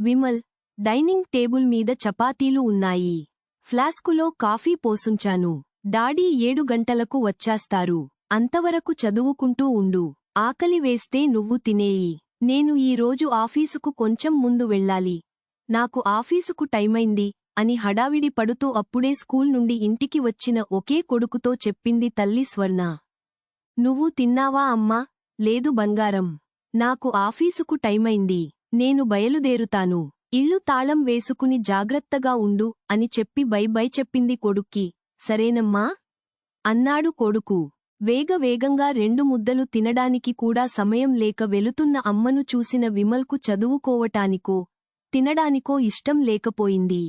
Vimal dining table మీద చపాతీలు ఉన్నాయి. ఫ్లాస్కులో కాఫీ పోసుంచాను. డాడీ ఏడు గంటలకు వచ్చేస్తారు. అంతవరకు చదువుకుంటూ ఉండు. ఆకలి వేస్తే నువ్వు తినేయి. నేను ఈ రోజు ఆఫీసుకు కొంచెం ముందు వెళ్ళాలి. నాకు ఆఫీసుకు టైమైంది అని హడావిడి పడుతూ అప్పుడే స్కూల్ నుండి ఇంటికి వచ్చిన ఒకే కొడుకుతో చెప్పింది తల్లి స్వర్ణ. నువ్వు తిన్నావా అమ్మా? లేదు బంగారం. నాకు ఆఫీసుకు టైమైంది. నేను బయలుదేరుతాను. ఇల్లు తాళం వేసుకుని జాగ్రత్తగా ఉండు అని చెప్పి బై బై చెప్పింది కొడుక్కి. సరేనమ్మా? అన్నాడు కొడుకు. వేగవేగంగా రెండు ముద్దలు తినడానికి కూడా సమయం లేక వెలుతున్న అమ్మను చూసిన విమల్కు చదువుకోవటానికో తినడానికో ఇష్టం లేకపోయింది.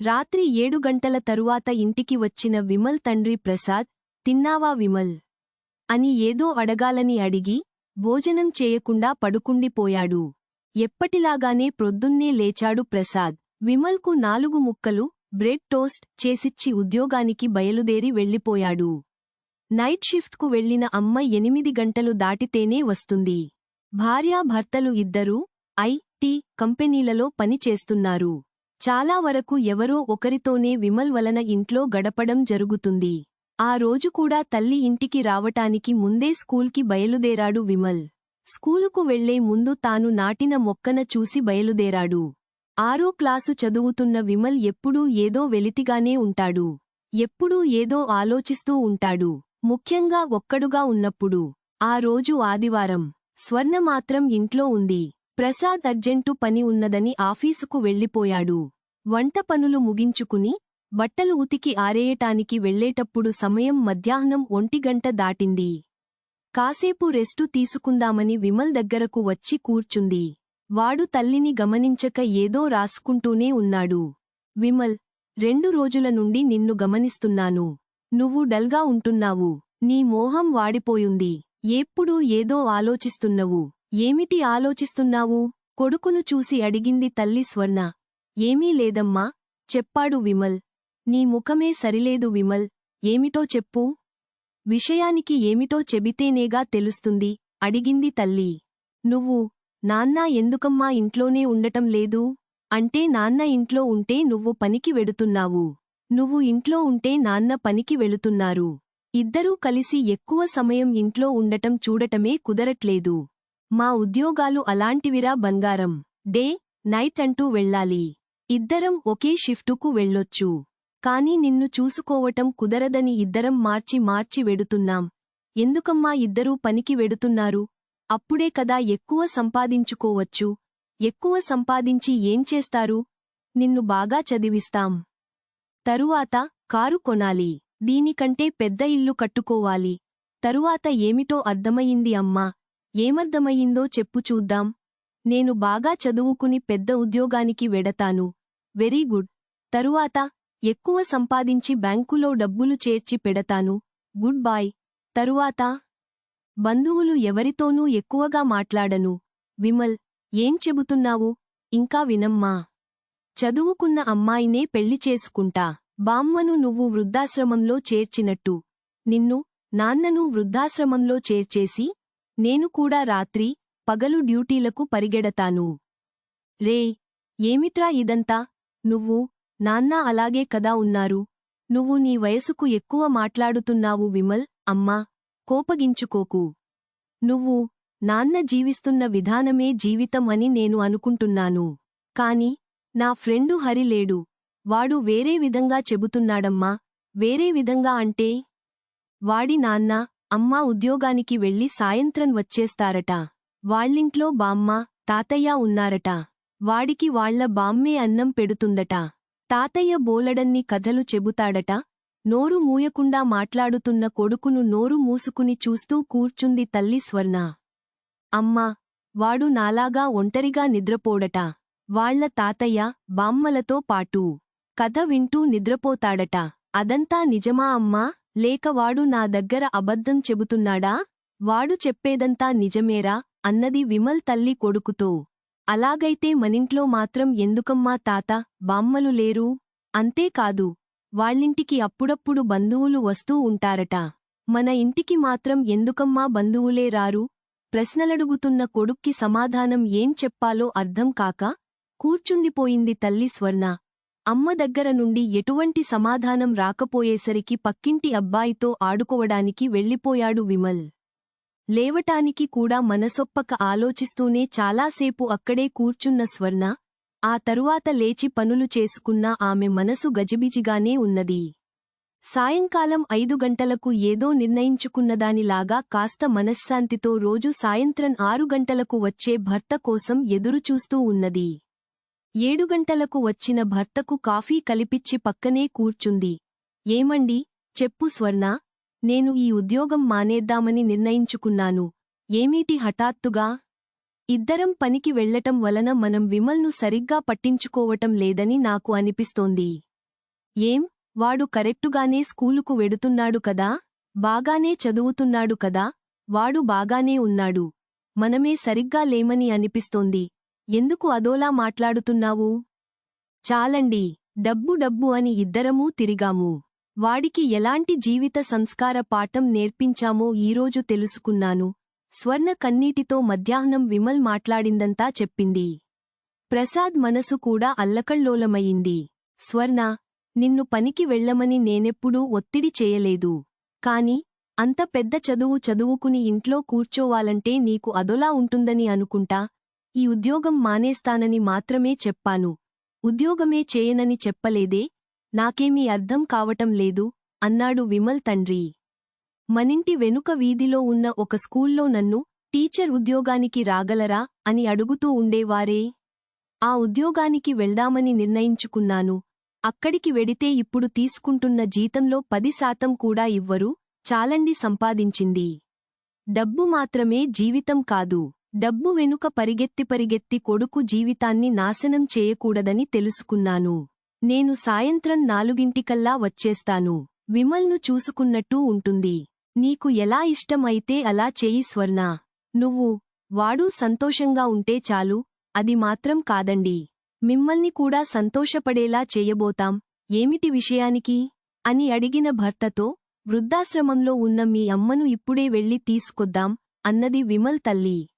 రాత్రి ఏడు గంటల తరువాత ఇంటికి వచ్చిన విమల్ తండ్రి ప్రసాద్ తిన్నావా విమల్ అని ఏదో అడగాలని అడిగి భోజనం చేయకుండా పడుకుండిపోయాడు. ఎప్పటిలాగానే ప్రొద్దున్నే లేచాడు ప్రసాద్. విమల్కు నాలుగు ముక్కలు బ్రెడ్ టోస్ట్ చేసిచ్చి ఉద్యోగానికి బయలుదేరి వెళ్ళిపోయాడు. నైట్ షిఫ్ట్కు వెళ్ళిన అమ్మ ఎనిమిది గంటలు దాటితేనే వస్తుంది. భార్యాభర్తలు ఇద్దరూ ఐటీ కంపెనీలలో పని చేస్తున్నారు. చాలా వరకు ఎవరో ఒకరితోనే విమల్ వలన ఇంట్లో గడపడం జరుగుతుంది. ఆ రోజు కూడా తల్లి ఇంటికి రావటానికి ముందే స్కూల్కి బయలుదేరాడు విమల్. స్కూలుకు వెళ్ళే ముందు తాను నాటిన మొక్కన చూసి బయలుదేరాడు. ఆరో క్లాసు చదువుతున్న విమల్ ఎప్పుడూ ఏదో వెలితిగానే ఉంటాడు. ఎప్పుడూ ఏదో ఆలోచిస్తూ ఉంటాడు. ముఖ్యంగా ఒక్కడుగా ఉన్నప్పుడు. ఆ రోజు ఆదివారం. స్వర్ణ మాత్రం ఇంట్లో ఉంది. ప్రసాద్ అర్జెంటు పని ఉన్నదని ఆఫీసుకు వెళ్ళిపోయాడు. వంట పనులు ముగించుకుని బట్టలు ఉతికి ఆరేయటానికి వెళ్ళేటప్పుడు సమయం మధ్యాహ్నం ఒంటిగంట దాటింది. కాసేపు రెస్టు తీసుకుందామని విమల్ దగ్గరకు వచ్చి కూర్చుంది. వాడు తల్లిని గమనించక ఏదో రాసుకుంటూనే ఉన్నాడు. విమల్ రెండు రోజుల నుండి నిన్ను గమనిస్తున్నాను. నువ్వు డల్గా ఉంటున్నావు. నీ మోహం వాడిపోయింది. ఎప్పుడూ ఏదో ఆలోచిస్తున్నవు. ఏమిటి ఆలోచిస్తున్నావు? కొడుకును చూసి అడిగింది తల్లి స్వర్ణ. ఏమీ లేదమ్మా చెప్పాడు విమల్. నీ ముఖమే సరిలేదు విమల్. ఏమిటో చెప్పు. విషయానికి ఏమిటో చెబితేనేగా తెలుస్తుంది. అడిగింది తల్లి. నువ్వు నాన్నా ఎందుకమ్మా ఇంట్లోనే ఉండటం లేదు? అంటే నాన్న ఇంట్లో ఉంటే నువ్వు పనికి వెడుతున్నావు. నువ్వు ఇంట్లో ఉంటే నాన్న పనికి వెళుతున్నారు. ఇద్దరూ కలిసి ఎక్కువ సమయం ఇంట్లో ఉండటం చూడటమే కుదరట్లేదు. మా ఉద్యోగాలు అలాంటివిరా బంగారం. డే నైట్ అంటూ వెళ్ళాలి. ఇద్దరం ఒకే షిఫ్టుకు వెళ్ళొచ్చు. కాని నిన్ను చూసుకోవటం కుదరదని ఇద్దరం మార్చి మార్చి వెడుతున్నాం. ఎందుకమ్మా ఇద్దరూ పనికి వెడుతున్నారు? అప్పుడే కదా ఎక్కువ సంపాదించుకోవచ్చు. ఎక్కువ సంపాదించి ఏం చేస్తారు? నిన్ను బాగా చదివిస్తాం. తరువాత కారు కొనాలి. దీనికంటే పెద్ద ఇల్లు కట్టుకోవాలి. తరువాత ఏమిటో అర్థమయింది అమ్మా. ఏమర్థమయ్యిందో చెప్పు చూద్దాం. నేను బాగా చదువుకుని పెద్ద ఉద్యోగానికి వెడతాను. Very good. తరువాత ఎక్కువ సంపాదించి బ్యాంకులో డబ్బులు చేర్చి పెడతాను. గుడ్ బాయ్ తరువాత బంధువులు ఎవరితోనూ ఎక్కువగా మాట్లాడను. విమల్ ఏం చెబుతున్నావు? ఇంకా వినమ్మా. చదువుకున్న అమ్మాయినే పెళ్ళి చేసుకుంటా. బామ్మను నువ్వు వృద్ధాశ్రమంలో చేర్చినట్టు. నిన్ను నాన్నను వృద్ధాశ్రమంలో చేర్చేసి నేను కూడా రాత్రి పగలు డ్యూటీలకు పరిగెడతాను. రే ఏమిట్రా ఇదంతా? నువ్వు నాన్న అలాగే కదా ఉన్నారు. నువ్వు నీ వయసుకు ఎక్కువ మాట్లాడుతున్నావు విమల్ అమ్మా కోపగించుకోకు. నువ్వు నాన్న జీవిస్తున్న విధానమే జీవితం అని నేను అనుకుంటున్నాను. కాని నా ఫ్రెండు హరి లేడు. వాడు వేరే విధంగా చెబుతున్నాడమ్మా. వేరే విధంగా అంటే? వాడి నాన్న అమ్మా ఉద్యోగానికి వెళ్ళి సాయంత్రం వచ్చేస్తారట. వాళ్ళింట్లో బామ్మ తాతయ్య ఉన్నారట. వాడికి వాళ్ళ బామ్మే అన్నం పెడుతుందట. తాతయ్య బోలడన్ని కథలు చెబుతాడట. నోరు మూయకుండా మాట్లాడుతున్న కొడుకును నోరు మూసుకుని చూస్తూ కూర్చుంది తల్లి స్వర్ణ. అమ్మా వాడు నాలాగా ఒంటరిగా నిద్రపోడట. వాళ్ళ తాతయ్య బామ్మలతో పాటు కథ వింటూ నిద్రపోతాడట. అదంతా నిజమా అమ్మా? లేక వాడు నా దగ్గర అబద్ధం చెబుతున్నాడా? వాడు చెప్పేదంతా నిజమేరా? అన్నది విమల్ తల్లి కొడుకుతో అలాగైతే మనింట్లో మాత్రం ఎందుకమ్మా తాత? బామ్మలు లేరు? అంతేకాదు వాళ్ళింటికి అప్పుడప్పుడు బంధువులు వస్తూ ఉంటారట. మన ఇంటికి మాత్రం ఎందుకమ్మా బంధువులే రారు? ప్రశ్నలడుగుతున్న కొడుక్కి సమాధానం ఏం చెప్పాలో అర్థం కాక కూర్చుండిపోయింది తల్లి స్వర్ణ. అమ్మ దగ్గర నుండి ఎటువంటి సమాధానం రాకపోయేసరికి పక్కింటి అబ్బాయితో ఆడుకోవడానికి వెళ్ళిపోయాడు విమల్. లేవటానికి కూడా మనసొప్పక ఆలోచిస్తూనే చాలాసేపు అక్కడే కూర్చున్న స్వర్ణ ఆ తరువాత లేచి పనులు చేసుకున్న ఆమె మనసు గజిబిజిగానే ఉన్నది. సాయంకాలం ఐదు గంటలకు ఏదో నిర్ణయించుకున్నదానిలాగా కాస్త మనశ్శాంతితో రోజు సాయంత్రం ఆరు గంటలకు వచ్చే భర్త కోసం ఎదురుచూస్తూ ఉన్నది. ఏడు గంటలకు వచ్చిన భర్తకు కాఫీ కలిపిచ్చి పక్కనే కూర్చుంది. ఏమండి? చెప్పు స్వర్ణ. నేను ఈ ఉద్యోగం మానేద్దామని నిర్ణయించుకున్నాను. ఏమీటి హఠాత్తుగా? ఇద్దరం పనికి వెళ్ళటం వలన మనం విమల్ను సరిగ్గా పట్టించుకోవటం లేదని నాకు అనిపిస్తోంది. ఏం? వాడు కరెక్టుగానే స్కూలుకు వెడుతున్నాడు కదా? బాగానే చదువుతున్నాడు కదా? వాడు బాగానే ఉన్నాడు. మనమే సరిగ్గా లేమని అనిపిస్తోంది. ఎందుకు అదోలా మాట్లాడుతున్నావు? చాలండి. డబ్బు డబ్బు అని ఇద్దరమూ తిరిగాము. వాడికి ఎలాంటి జీవిత సంస్కార పాఠం నేర్పించామో ఈరోజు తెలుసుకున్నాను. స్వర్ణ కన్నీటితో మధ్యాహ్నం విమల్ మాట్లాడిందంతా చెప్పింది. ప్రసాద్ మనసు కూడా అల్లకల్లోలమయింది స్వర్ణ నిన్ను పనికి వెళ్ళమని నేనెప్పుడూ ఒత్తిడి చేయలేదు. కాని అంత పెద్ద చదువు చదువుకుని ఇంట్లో కూర్చోవాలంటే నీకు అదొలా ఉంటుందని అనుకుంటా? ఈ ఉద్యోగం మానేస్తానని మాత్రమే చెప్పాను. ఉద్యోగమే చేయనని చెప్పలేదే? నాకేమీ అర్థం కావటం లేదు అన్నాడు విమల్ తండ్రి. మనింటి వెనుక వీధిలో ఉన్న ఒక స్కూల్లో నన్ను టీచర్ ఉద్యోగానికి రాగలరా అని అడుగుతూ ఉండేవారే. ఆ ఉద్యోగానికి వెళ్దామని నిర్ణయించుకున్నాను. అక్కడికి వెడితే ఇప్పుడు తీసుకుంటున్న జీతంలో పది శాతం కూడా ఇవ్వరు చాలండి సంపాదించింది. డబ్బు మాత్రమే జీవితం కాదు డబ్బు వెనుక పరిగెత్తి పరిగెత్తి కొడుకు జీవితాన్ని నాశనం చేయకూడదని తెలుసుకున్నాను. నేను సాయంత్రం నాలుగింటికల్లా వచ్చేస్తాను. విమల్ను చూసుకున్నట్టు ఉంటుంది. నీకు ఎలా ఇష్టం అయితే అలా చేయి స్వర్ణ. నువ్వు వాడు సంతోషంగా ఉంటే చాలు అది మాత్రం కాదండి. మిమ్మల్ని కూడా సంతోషపడేలా చేయబోతాం. ఏమిటి విషయానికి? అని అడిగిన భర్తతో వృద్ధాశ్రమంలో ఉన్న మీ అమ్మను ఇప్పుడే వెళ్ళి తీసుకొద్దాం అన్నది విమల్ తల్లి.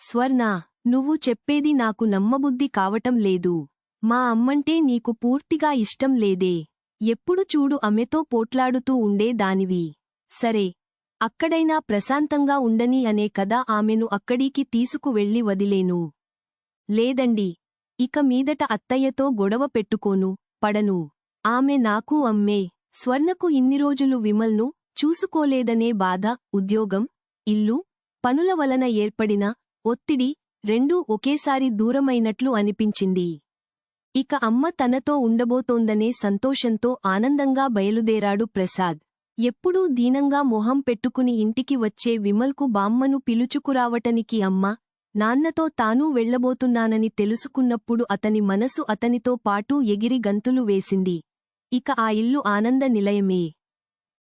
స్వర్ణ నువ్వు చెప్పేది నాకు నమ్మబుద్ధి కావటం లేదు. మా అమ్మంటే నీకు పూర్తిగా ఇష్టం లేదే. ఎప్పుడు చూడు అమెతో పోట్లాడుతూ ఉండే దానివి. సరే అక్కడైనా ప్రశాంతంగా ఉండని అనే కదా ఆమెను అక్కడికి తీసుకువెళ్ళి వదిలేను. లేదండి ఇక మీదట అత్తయ్యతో గొడవ పెట్టుకోను పడను. ఆమె నాకు అమ్మే స్వర్ణకు ఇన్ని రోజులు విమల్ను చూసుకోలేదనే బాధ ఉద్యోగం ఇల్లు పనుల వలన ఏర్పడిన ఒత్తిడి రెండూ ఒకేసారి దూరమైనట్లు అనిపించింది. ఇక అమ్మ తనతో ఉండబోతోందనే సంతోషంతో ఆనందంగా బయలుదేరాడు ప్రసాద్. ఎప్పుడూ దీనంగా మొహం పెట్టుకుని ఇంటికి వచ్చే విమల్కు బామ్మను పిలుచుకురావటనికి అమ్మ నాన్నతో తానూ వెళ్ళబోతున్నానని తెలుసుకున్నప్పుడు అతని మనసు అతనితో పాటూ ఎగిరి గంతులు వేసింది. ఇక ఆ ఇల్లు ఆనంద నిలయమే.